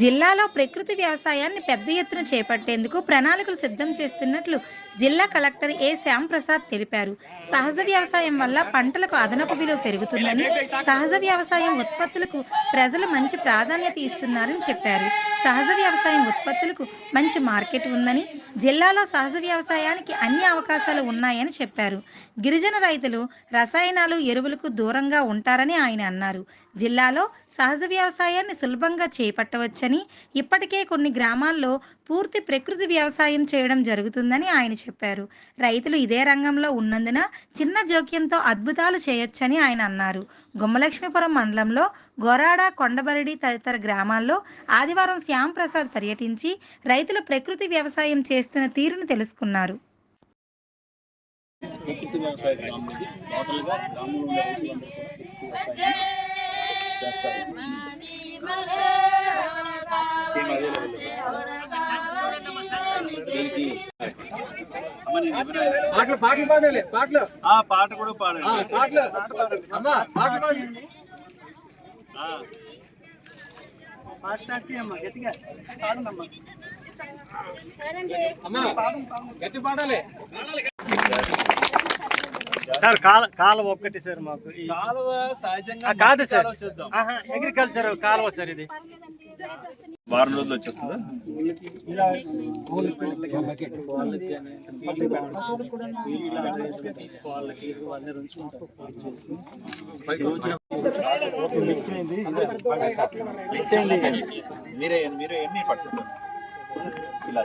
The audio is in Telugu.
జిల్లాలో ప్రకృతి వ్యవసాయాన్ని పెద్ద ఎత్తున చేపట్టేందుకు ప్రణాళికలు సిద్ధం చేస్తున్నట్లు జిల్లా కలెక్టర్ ఏ శ్యాంప్రసాద్ తెలిపారు. సహజ వ్యవసాయం వల్ల పంటలకు అదనపు విలువ పెరుగుతుందని సహజ వ్యవసాయం ఉత్పత్తులకు ప్రజలు మంచి ప్రాధాన్యత ఇస్తున్నారని చెప్పారు. సహజ వ్యవసాయం ఉత్పత్తులకు మంచి మార్కెట్ ఉందని జిల్లాలో సహజ వ్యవసాయానికి అన్ని అవకాశాలు ఉన్నాయని చెప్పారు. గిరిజన రైతులు రసాయనాలు ఎరువులకు దూరంగా ఉంటారని ఆయన అన్నారు. జిల్లాలో సహజ వ్యవసాయాన్ని సులభంగా చేపట్టవచ్చని ఇప్పటికే కొన్ని గ్రామాల్లో పూర్తి ప్రకృతి వ్యవసాయం చేయడం జరుగుతుందని ఆయన చెప్పారు. రైతులు ఇదే రంగంలో ఉన్నందున చిన్న జోక్యంతో అద్భుతాలు చేయొచ్చని ఆయన అన్నారు. గుమ్మలక్ష్మీపురం మండలంలో గొరాడ కొండబరిడి తదితర గ్రామాల్లో ఆదివారం శ్యామ్ ప్రసాద్ పర్యటించి రైతులు ప్రకృతి వ్యవసాయం చేస్తున్న తీరును తెలుసుకున్నారు. ప్రకృతి వ్యవసాయ గ్రామం ఇది టోటల్గా గ్రామంలో ఉండే రైతులందరూ కూడా ప్రకృతి వ్యవసాయం చేస్తారు దీనికి పాటలు పాటలు పాడాలి పాటలు ఆ పాట కూడా పాడండి. ఆ, పాటలు అమ్మా పాటలు పాడండి ఆ, అమ్మా గట్టి పాడాలి సార్ కాల కాలువ ఒక్కటి సార్ మాకు ఈ- కాలువ సహజంగా కాదు సార్ కాలువ చూద్దాం ఆహా, అగ్రికల్చర్ కాలువ సార్ ఇది వారం రోజులు వచ్చేస్తుందా మీరే మీరే ఎన్ని పట్టుకుంటారు ఇలా